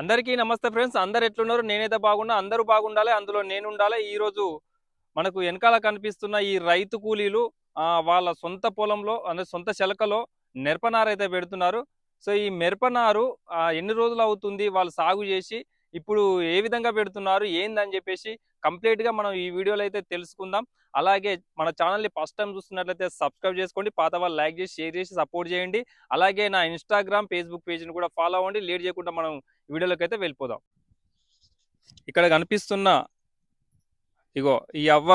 అందరికీ నమస్తే ఫ్రెండ్స్. అందరు ఎట్లున్నారు? నేనైతే బాగున్నా. అందరూ బాగుండాలి. అందులో నేను ఉండాలి ఈ రోజు మనకు వెనకాల కనిపిస్తున్న ఈ రైతు కూలీలు ఆ, వాళ్ళ సొంత పొలంలో అంటే సొంత చెలకలో మిరపనారు అయితే పెడుతున్నారు. సో ఈ మిరపనారు ఎన్ని రోజులు అవుతుంది? వాళ్ళు సాగు చేసి ఇప్పుడు ఏ విధంగా పెడుతున్నారు? ఏందని చెప్పేసి కంప్లీట్గా మనం ఈ వీడియోలో అయితే తెలుసుకుందాం. అలాగే మన ఛానల్ని ఫస్ట్ టైం చూస్తున్నట్లయితే సబ్స్క్రైబ్ చేసుకోండి. పాత వాళ్ళు లైక్ చేసి షేర్ చేసి సపోర్ట్ చేయండి. అలాగే నా ఇన్స్టాగ్రామ్ ఫేస్బుక్ పేజ్ని కూడా ఫాలో అవ్వండి. లేట్ చేయకుండా మనం వీడియోలోకి అయితే వెళ్ళిపోదాం. ఇక్కడ కనిపిస్తున్న ఇగో ఈ అవ్వ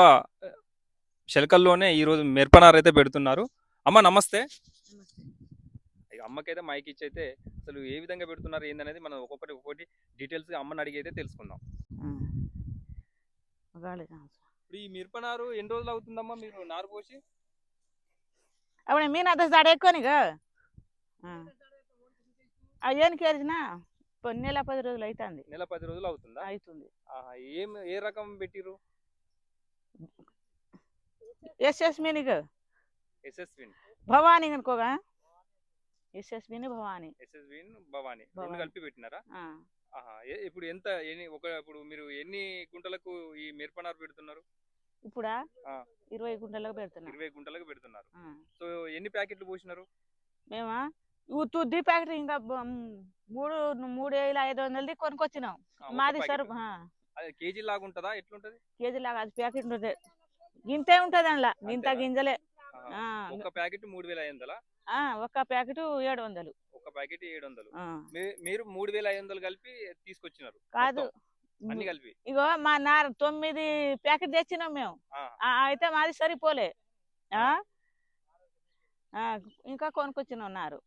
శలకల్లోనే ఈరోజు మిరపనారు అయితే పెడుతున్నారు. అమ్మ నమస్తే. అమ్మకైతే మైక్ ఇచ్చైతే అసలు ఏ విధంగా పెడుతున్నారు ఏందనేది మనం ఒక్కొక్కటి ఒక్కొక్కటి డీటెయిల్స్ అమ్మని అడిగి అయితే తెలుసుకుందాం ఇప్పుడు ఈ మిరపనారు ఎన్ని రోజులు అవుతుందమ్మా మీరు నారు పోసి? మీ నా దస్ దాడేకోనిగా ఏం నెల పది రోజులు అవుతుంది నెల పది రోజులు అవుతుందా? అవుతుంది ఏం ఏ రకం పెట్టిరు ఎస్ ఎస్ మీనిగ ఎస్ఎస్విన్ భవానీ అనుకోగా? ఎస్ ఎస్ మీని భవానీ. ఎస్ఎస్విన్ భవానీ. రెండు. కలిపి పెట్టినారా? ఇప్పుడు ఎంత ఎన్ని ఒక ఇప్పుడు మీరు ఎన్ని గుంటలకు ఈ మిరపనారు పెడుతున్నారు? ఇప్పుడా. ఇరవై గుంటలకు పెడుతున్నాం. ఇరవై గుంటలకు పెడుతున్నారు. సో ఎన్ని ప్యాకెట్లు పోసినారు? మేమా? తుద్ది ప్యాకెట్ ఇంకా మూడు మూడు వేల ఐదు వందలది కొనుక్కొచ్చినాం. ఒక్క మాది అది కేజీ లాగా ఉంటుందా? ఎట్లుంటది? కేజీ లాగా అది ప్యాకెట్ ఉంటుంది. గింతే ఉంటుంది అందులో. గింత? గింజలే. ఒక ప్యాకెట్ మూడు వేల ఐదు వందలా? ఆ, ఒక్క ప్యాకెట్ ఏడు వందలు. ఒక ప్యాకెట్ ఏడు వందలు. మీరు మూడు వేల ఐదు వందలు కలిపి తీసుకొచ్చినారు. కాదు. అన్ని కలిపి. ఇగో మా నార తొమ్మిది ప్యాకెట్ తెచ్చినాం మేము. అయితే మాది సరిపోలే. ఇంకా కొనుక్కొచ్చినాం నారు.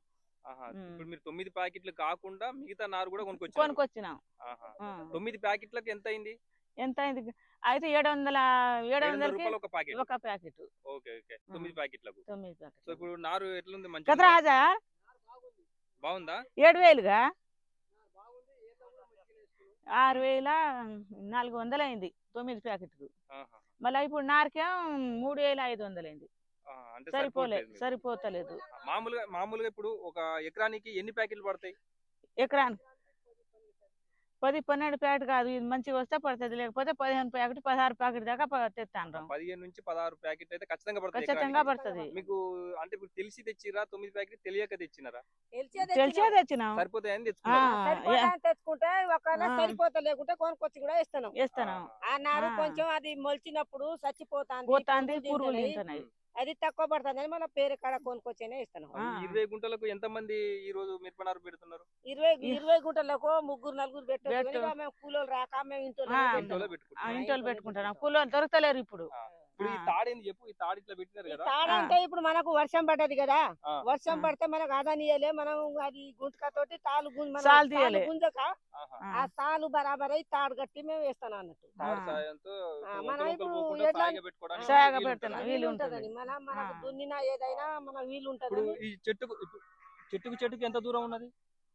ఇప్పుడు మీరు తొమ్మిది ప్యాకెట్లు కాకుండా మిగతా నారు కూడా కొనుక్కొచ్చారు. కొనుక్కొచ్చినాం. తొమ్మిది ప్యాకెట్లకు ఎంత అయింది ఎంత అయింది అయితే ఏడు వందల ఏడు వందల ఒక ప్యాకెట్. ఒక ప్యాకెట్. Okay okay. తొమ్మిది ప్యాకెట్లకు. తొమ్మిది సో ప్యాకెట్ ఇప్పుడు నారు ఎట్లుంది మంచి కదరాజా బాగుందా? ఏడు వేలుగా? ఆరు వేల నాలుగు వందలు అయింది తొమ్మిది ప్యాకెట్కు. ఆహా. మళ్ళీ ఇప్పుడు నారుకేం మూడు వేల ఐదు వందలు అయింది సరిపోలే సరిపోవట్లేదు మీకు. సరిపోతలేదు. మామూలుగా మామూలుగా ఇప్పుడు ఒక ఎకరానికి ఎన్ని ప్యాకెట్లు పడతాయి? ఎకరానికి పది పన్నెండు ప్యాకెట్ కాదు. ఇది మంచిగా వస్తే పడుతుంది. లేకపోతే పదిహేను ప్యాకెట్ పదహారు ప్యాకెట్ దాకా తెస్తాను పదిహేను నుంచి పదహారు ప్యాకెట్లు అయితే ఖచ్చితంగా ఖచ్చితంగా. పడుతుంది. మీకు అంటే ఇప్పుడు తెలిసి తెచ్చిరా తొమ్మిది ప్యాకెట్ తెలియక తెచ్చినారా? తెలిసే తెచ్చినాం. సరిపోతాయని తెచ్చుకుంటే ఒకవేళ. సరిపోతా లేకుంటే కొనుక్కొచ్చి కూడా ఇస్తాను. వేస్తాను ఆ నారు. కొంచెం అది మొలిచినప్పుడు చచ్చిపోతాంది. పోతాంది పురుగులు అది తక్కువ పడుతుంది అని మళ్ళీ పేరు కాడ కొనుక్కొచ్చేనే ఇస్తాను ఇరవై గుంటలకు ఎంత మంది ఈ రోజు మిరపనారు పెడుతున్నారు? ఇరవై ఇరవై గుంటలకు ముగ్గురు నలుగురు పెట్టొచ్చు. పెట్టు. కానీ ఇక మేము కూలోళ్ళు రాక మేము ఇంట్లో. ఇంట్లో ఆ, పెట్టుకుంటారు ఇంట్లో పెట్టుకుంటాను కూలోళ్ళు దొరకలేరు ఇప్పుడు. ఇప్పుడు ఈ ఆ. తాడేంది చెప్పు ఈ తాడు ఇట్లా పెట్టినారు కదా తాడంటే ఇప్పుడు మనకు వర్షం పడ్డది కదా. వర్షం. పడితే మనకు ఆదానీయలే మనం అది గుంటక తోటి తాలు. గుంజక. ఆ. ఆ తాలు బరాబర్ అయి తాడు కట్టి మేము వేస్తాను అన్నట్టు తాడు మనం ఇప్పుడు ఎట్లా-. ఉంటుందా? ఉంటది. ఉంటదని మన మనకు. దున్నినా ఏదైనా మన వీలు ఇప్పుడు ఉంటదని ఈ చెట్టుకు చెట్టుకు చెట్టుకు ఎంత దూరం ఉన్నది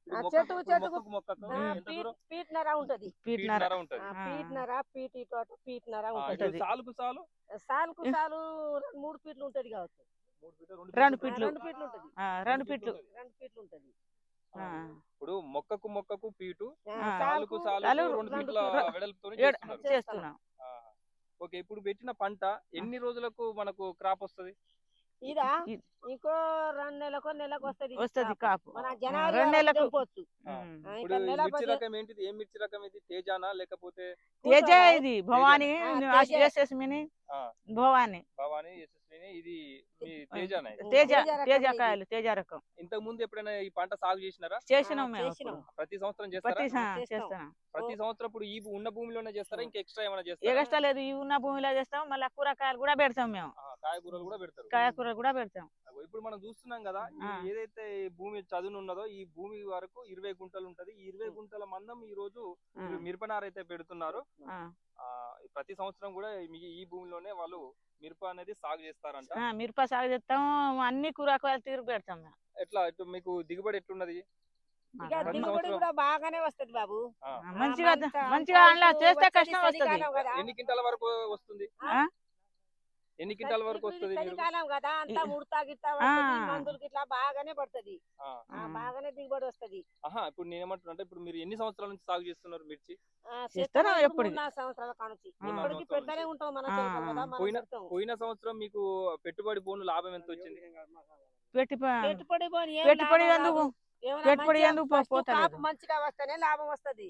చెట్టుకు ఇప్పుడు చెట్టుకు మొక్కకు మొక్కకు ఆ, ఎంత పీట్ దూరం? పీట్ నర ఉంటది. పీటినార ఉంటది. ఆ, ఆ. పీట్ నర పీట్ ఇటు అటు పీట్ నర ఆ, ఉంటది. సాలుకు సాలు? సాలుకు సాలు మూడు ఫీట్లు ఉంటది కావచ్చు. రెండు ఆ, ఫీట్లు. రెండు ఫీట్లు ఉంటది. ఆ, రెండు ఫీట్లు రెండు ఫీట్లు ఉంటది. ఆ. ఇప్పుడు మొక్కకు మొక్కకు పీటు. సాలుకు సాలు రెండు ఫీట్ల వెడల్పుతో చేస్తున్నాం. ఓకే ఇప్పుడు పెట్టిన పంట ఎన్ని రోజులకు మనకు క్రాప్ వస్తది? ఇదా ఇంకో రెండు నెలలకు నెలకు వస్తది వస్తది కాపు. రెండు మిర్చి రకం ఏంటిది? ఏం మిర్చి రకం ఇది? తేజానా లేకపోతే తేజ? ఇది భవానీ ఆ, తేజ. ఎస్ఎస్ మిని ఆ, భవానీ. ఇది మీ తేజానా ఇది? తేజ తేజ. కాయలు తేజ రకం. ఇంతకు ముందు ఎప్పుడైనా ఈ పంట సాగు చేసినారా? చేసినాం మేము. ప్రతి సంవత్సరం చేస్తారా? ప్రతి సంవత్సరం ఇప్పుడు ఈ ఉన్న భూమిలోనే చేస్తారా? ఇంకా ఎక్స్ట్రా ఏమైనా చేస్తారా? ఎగస్ట్రా లేదు. ఈ ఉన్న భూమిలో చేస్తాం. మళ్ళీ కూరగాయలు కూడా పెడతాం మేము. కాయగూరలు కూడా పెడతారు. కాయకూరలు కూడా పెడతాం. ఇప్పుడు మనం చూస్తున్నాం కదా. ఏదైతే భూమి చదును ఉన్నదో ఈ భూమి వరకు ఇరవై గుంటలు ఉంటది. ఈ ఇరవై గుంటల మందం ఈ రోజు మిరపనారు అయితే పెడుతున్నారు. ప్రతి సంవత్సరం కూడా ఈ- భూమిలోనే వాళ్ళు మిరప అనేది సాగు చేస్తారంట. ఆ, మిరప సాగు చేస్తాం అన్ని కూరగాయలు తీరు పెడతాం ఎట్లా? ఇటు మీకు దిగుబడి ఎట్లున్నది? దిగుబడి కూడా బాగానే వస్తది బాబు. మంచిగా మంచిగా చేస్తే కష్టం వస్తుంది. ఎన్ని క్వింటాల వరకు వస్తుంది? ఎన్ని క్వింటాల వరకు వస్తుంది మీరు? చలికాలం కదా అంతా ముడతా గిట్ట ఆ. మందులు గిట్లా బాగానే పడుతుంది. బాగానే దిగుబడి వస్తది. ఆహా ఇప్పుడు నేను ఏమంటున్నా అంటే ఇప్పుడు మీరు ఎన్ని సంవత్సరాల నుంచి సాగు చేస్తున్నారు మిర్చి? సంవత్సరాల కానుంచి. ఇప్పటికి పెడతానే. ఉంటాం మన పోయిన- సంవత్సరం మీకు పెట్టుబడి పోను లాభం ఎంత వచ్చింది? పెట్టుబడి పెట్టుబడి మంచిగా వస్తేనే లాభం వస్తది.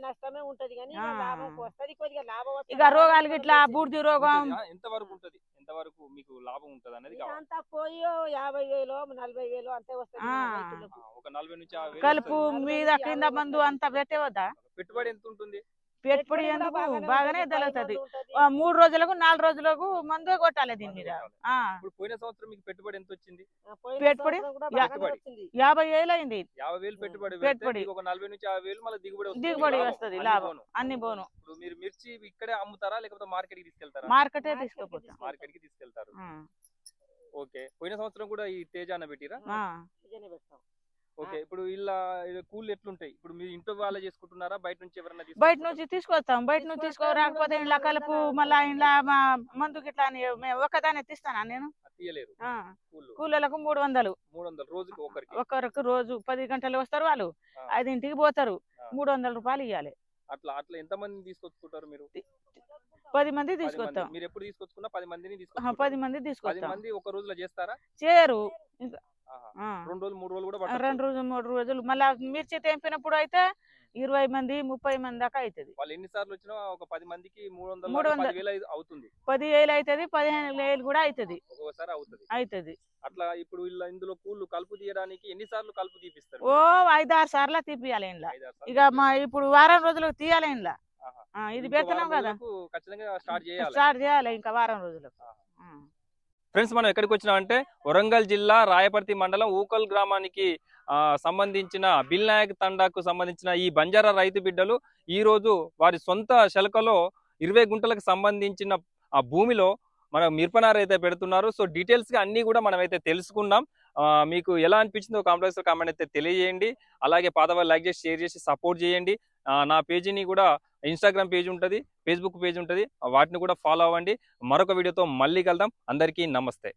నష్టమే ఉంటది కానీ. లాభం వస్తది కొద్దిగా లాభం వస్తది ఇక రోగాలు గిట్లా బూడిది రోగం ఉంటది. ఆ, ఎంత వరకు ఉంటది? ఎంత వరకు మీకు లాభం ఉంటది అనేది కావాలి. అంతా పోయి యాభై వేలు నలభై వేలు అంతే వస్తది ఒక నలభై నుంచి కలుపు. మీద కింద మందు అంతా పెట్టేవద్దా? పెట్టుబడి ఎంత ఉంటుంది? పెట్టుబడి ఎందుకు? బాగానే. ఆ, మూడు రోజులకు నాలుగు రోజులకు మందు కొట్టాలి దీని మీద మందు ఆ. ఇప్పుడు పోయిన సంవత్సరం మీకు పెట్టుబడి ఎంత వచ్చింది పెట్టుబడి? యాభై వేలు అయింది. యాభై వేలు పెట్టుబడి పెట్టుబడి. ఒక నలభై నుంచి యాభై వేలు మళ్ళీ దిగుబడి వస్తుంది. దిగుబడి లాభం. వస్తది, అన్ని లాభం. అన్ని ఇప్పుడు మీరు మిర్చి ఇక్కడే అమ్ముతారా లేకపోతే మార్కెట్కి తీసుకెళ్తారా? మార్కెటే మార్కెట్కి తీసుకుపోతాం. తీసుకెళ్తాం. మార్కెట్కి తీసుకెళ్తారు ఓకే. పోయిన సంవత్సరం కూడా ఈ తేజ అన్న పెట్టిరా. ఓకే ఇప్పుడు ఇలా కూల్ ఎట్లుంటాయి? ఇప్పుడు మీరు ఇంట్లో వాళ్ళే చేసుకుంటున్నారా? బయట నుంచి ఎవరైనా బయట నుంచి తీసుకొస్తాం. బయట నుంచి తీసుకో రాకపోతే ఇంట్లో కలుపు మళ్ళా ఇంట్లో మా మందు గిట్లా అని మేము ఒక్కదాన్ని తీస్తానా నేను? తీయలేరు. కూలీలకు మూడు వందలు. మూడు వందలు రోజుకి ఒకరికి. ఒక్కరికి రోజు పది గంటలు వస్తారు వాళ్ళు. ఆ. ఐదింటికి పోతారు. మూడు వందల రూపాయలు ఇవ్వాలి అట్లా అట్లా ఎంత మంది తీసుకొచ్చుకుంటారు మీరు? పది మంది. తీసుకొస్తాం. మీరు ఎప్పుడు తీసుకొచ్చుకున్నా పది మందిని తీసుకొచ్చుకుంటారు. పది మంది పది తీసుకొస్తాం. మంది ఒక రోజులో చేస్తారా? చేయరు. రెండు రోజులు మూడు రోజులు కూడా. రెండు రోజులు మూడు రోజులు. మళ్ళా మిర్చి తెంపినప్పుడు అయితే ఇరవై మంది ముప్పై మంది దాకా అవుతుంది వాళ్ళు ఎన్ని సార్లు వచ్చినా ఒక పది మందికి మూడు వందలు మూడు వందలు. అవుతుంది. పది వేలు అవుతుంది పదిహేను వేలు కూడా అవుతుంది ఒక్కొక్కసారి అవుతుంది. అవుతుంది అట్లా ఇప్పుడు ఇలా ఇందులో కూళ్ళు కలుపు తీయడానికి ఎన్ని సార్లు కలుపు తీపిస్తారు ఓ ఐదారు సార్లు తీపియాలి ఇంట్లో ఇక మా ఇప్పుడు వారం రోజులు తీయాలి ఇంట్లో ఇది వారం కదా. ఖచ్చితంగా స్టార్ట్ చేయాలి. స్టార్ట్ చేయాలి ఇంకా వారం రోజులకు. ఫ్రెండ్స్ మనం ఎక్కడికి వచ్చినామంటే వరంగల్ జిల్లా రాయపర్తి మండలం ఊకల్ గ్రామానికి సంబంధించిన బిల్ నాయక్ తండాకు సంబంధించిన ఈ బంజారా రైతు బిడ్డలు ఈరోజు వారి సొంత శలకలో ఇరవై గుంటలకు సంబంధించిన ఆ భూమిలో మన మిరపనారు అయితే పెడుతున్నారు. సో డీటెయిల్స్గా అన్నీ కూడా మనమైతే తెలుసుకున్నాం. మీకు ఎలా అనిపించిందో కాంప్లెక్స్ కామెంట్ అయితే తెలియజేయండి. అలాగే పాత లైక్ చేసి షేర్ చేసి సపోర్ట్ చేయండి. నా పేజీని కూడా ఇన్స్టాగ్రామ్ పేజ్ ఉంటుంది ఫేస్బుక్ పేజ్ ఉంటుంది. వాటిని కూడా ఫాలో అవ్వండి. మరొక వీడియోతో మళ్ళీ కలుద్దాం. అందరికీ నమస్తే.